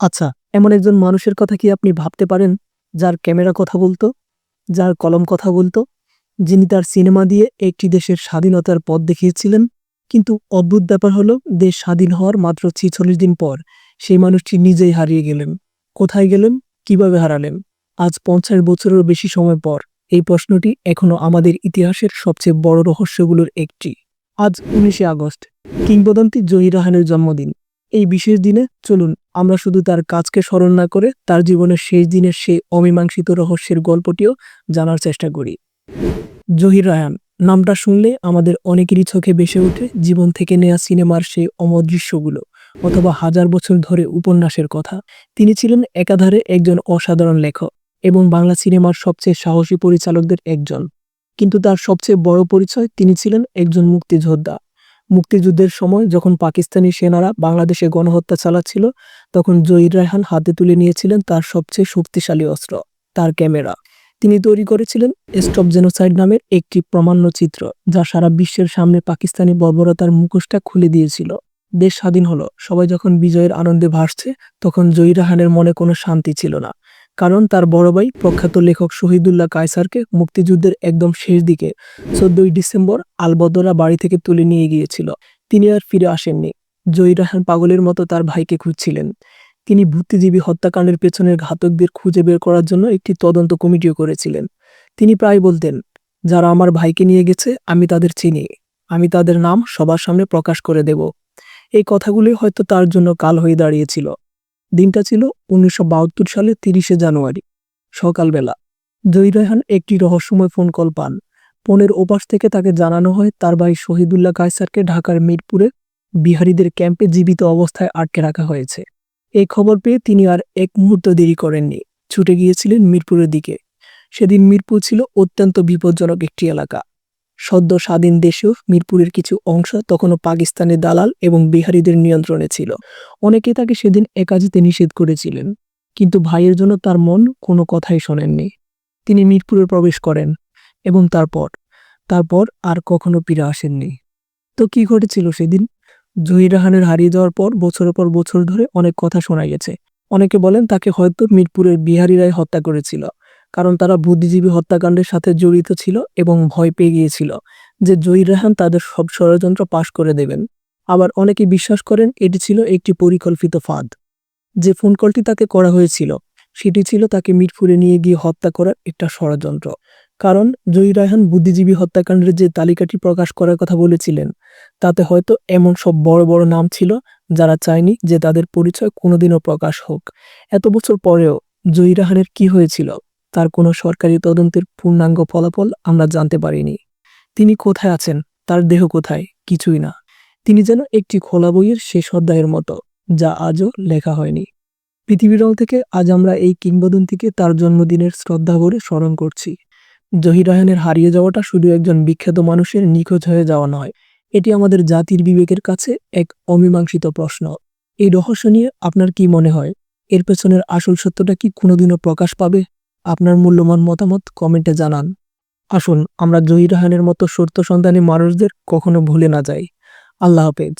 আচ্ছা এমন একজন মানুষের কথা কি আপনি ভাবতে পারেন? যার ক্যামেরা কথা বলতো, যার কলম কথা বলতো, যিনি তার সিনেমা দিয়ে একটি দেশের স্বাধীনতার পথ দেখিয়েছিলেন। কিন্তু অদ্ভুত ব্যাপার হলো, দেশ স্বাধীন হওয়ার মাত্র ছিচল্লিশ দিন পর সেই মানুষটি নিজেই হারিয়ে গেলেন। কোথায় গেলেন? কীভাবে হারালেন? আজ পঞ্চাশ বছরেরও বেশি সময় পর এই প্রশ্নটি এখনও আমাদের ইতিহাসের সবচেয়ে বড় রহস্যগুলোর একটি। আজ উনিশে আগস্ট, কিংবদন্তি জহির রাহানের জন্মদিন। এই বিশেষ দিনে চলুন আমরা শুধু তার কাজকে স্মরণ না করে তার জীবনের শেষ দিনের সেই অমীমাংসিত রহস্যের গল্পটিও জানার চেষ্টা করি। জহির রায়ান, নামটা শুনলে আমাদের অনেকেরই চোখে বেসে ওঠে জীবন থেকে নেয়া সিনেমার সেই অমর দৃশ্যগুলো অথবা হাজার বছর ধরে উপন্যাসের কথা। তিনি ছিলেন একাধারে একজন অসাধারণ লেখক এবং বাংলা সিনেমার সবচেয়ে সাহসী পরিচালকদের একজন। কিন্তু তার সবচেয়ে বড় পরিচয় তিনি ছিলেন একজন মুক্তিযোদ্ধা। মুক্তিযুদ্ধের সময় যখন পাকিস্তানি সেনারা বাংলাদেশে গণহত্যা চালাচ্ছিল, তখন জহির রায়হান হাতে তুলে নিয়েছিলেন তার সবচেয়ে শক্তিশালী অস্ত্র, তার ক্যামেরা। তিনি তৈরি করেছিলেন স্টপ জেনোসাইড নামের একটি প্রমাণ্য চিত্র, যা সারা বিশ্বের সামনে পাকিস্তানি বর্বরতার মুখোশটা খুলে দিয়েছিল। দেশ স্বাধীন হলো, সবাই যখন বিজয়ের আনন্দে ভাসছে, তখন জহির রায়হানের মনে কোনো শান্তি ছিল না। কারণ তার বড় ভাই প্রখ্যাত লেখক শহীদুল্লাহ কায়সারকে মুক্তিযুদ্ধের একদম শেষ দিকে চোদ্দই ডিসেম্বর আলবদরা বাড়ি থেকে তুলে নিয়ে গিয়েছিল। তিনি আর ফিরে আসেননি। জহির রায়হান পাগলের মতো তার ভাইকে খুঁজছিলেন। তিনি বুদ্ধিজীবী হত্যাকাণ্ডের পেছনের ঘাতকদের খুঁজে বের করার জন্য একটি তদন্ত কমিটিও করেছিলেন। তিনি প্রায় বলতেন, যারা আমার ভাইকে নিয়ে গেছে, আমি তাদের চিনি। আমি তাদের নাম সবার সামনে প্রকাশ করে দেব। এই কথাগুলি হয়তো তার জন্য কাল হয়ে দাঁড়িয়েছিল। দিনটা ছিল উনিশশো বাহাত্তর সালে তিরিশে জানুয়ারি, সকালবেলা। জহির রায়হান একটি রহস্যময় ফোন কল পান। ফোনের ওপাশ থেকে তাকে জানানো হয়, তার ভাই শহীদুল্লাহ কায়সারকে ঢাকার মিরপুরে বিহারীদের ক্যাম্পে জীবিত অবস্থায় আটকে রাখা হয়েছে। এই খবর পেয়ে তিনি আর এক মুহূর্ত দেরি করেননি। ছুটে গিয়েছিলেন মিরপুরের দিকে। সেদিন মিরপুর ছিল অত্যন্ত বিপজ্জনক একটি এলাকা। সদ্য স্বাধীন দেশেও মিরপুরের কিছু অংশ তখনও পাকিস্তানের দালাল এবং বিহারীদের নিয়ন্ত্রণে ছিল। অনেকে তাকে সেদিন একা যেতে নিষেধ করেছিলেন, কিন্তু ভাইয়ের জন্য তার মন কোনো কথাই শোনেননি। তিনি মিরপুরে প্রবেশ করেন এবং তারপর তারপর আর কখনো ফিরে আসেননি। তো কি ঘটেছিল সেদিন? জহির রাহানের হারিয়ে যাওয়ার পর বছরের পর বছর ধরে অনেক কথা শোনা গেছে। অনেকে বলেন তাকে হয়তো মিরপুরের বিহারিরাই হত্যা করেছিল। কারণ তারা বুদ্ধিজীবী হত্যাকাণ্ডের সাথে জড়িত ছিল এবং ভয় পেয়ে গিয়েছিল যে জহির রাহান তাদের সব ষড়যন্ত্র পাশ করে দেবেন। আবার অনেকে বিশ্বাস করেন এটি ছিল একটি পরিকল্পিত ফাঁদ। যে ফোন কলটি তাকে করা হয়েছিল, সেটি ছিল তাকে মিরপুরে নিয়ে গিয়ে হত্যা করার একটা ষড়যন্ত্র। কারণ জহির রায়হান বুদ্ধিজীবী হত্যাকাণ্ডের যে তালিকাটি প্রকাশ করার কথা বলেছিলেন, তাতে হয়তো এমন সব বড় বড় নাম ছিল যারা চায়নি যে তাদের পরিচয় কোনোদিনও প্রকাশ হোক। এত বছর পরেও জহির রাহানের কি হয়েছিল? তার কোনো সরকারি তদন্তের পূর্ণাঙ্গ ফলাফল আমরা জানতে পারিনি। তিনি কোথায় আছেন? তার দেহ কোথায়? কিছুই না। তিনি যেন একটি খোলা বইয়ের শেষ অধ্যায়ের মতো, যা আজও লেখা হয়নি। পৃথিবীর রং থেকে আজ আমরা এই কিংবদন্তিকে তার জন্মদিনের শ্রদ্ধা করে স্মরণ করছি। জহির হারিয়ে যাওয়াটা শুধু একজন বিখ্যাত মানুষের নিখোঁজ হয়ে যাওয়া নয়, এটি আমাদের জাতির বিবেকের কাছে এক অমীমাংসিত প্রশ্ন। এই রহস্য নিয়ে আপনার কি মনে হয়? এর পেছনের আসল সত্যটা কি কোনোদিনও প্রকাশ পাবে? আপনার মূল্যবান মতামত কমেন্টে জানান। আসুন, আমরা জহির রাহানের মতো সত্য সন্তানী মানুষদের কখনো ভুলে না যাই। আল্লাহ হাফেজ।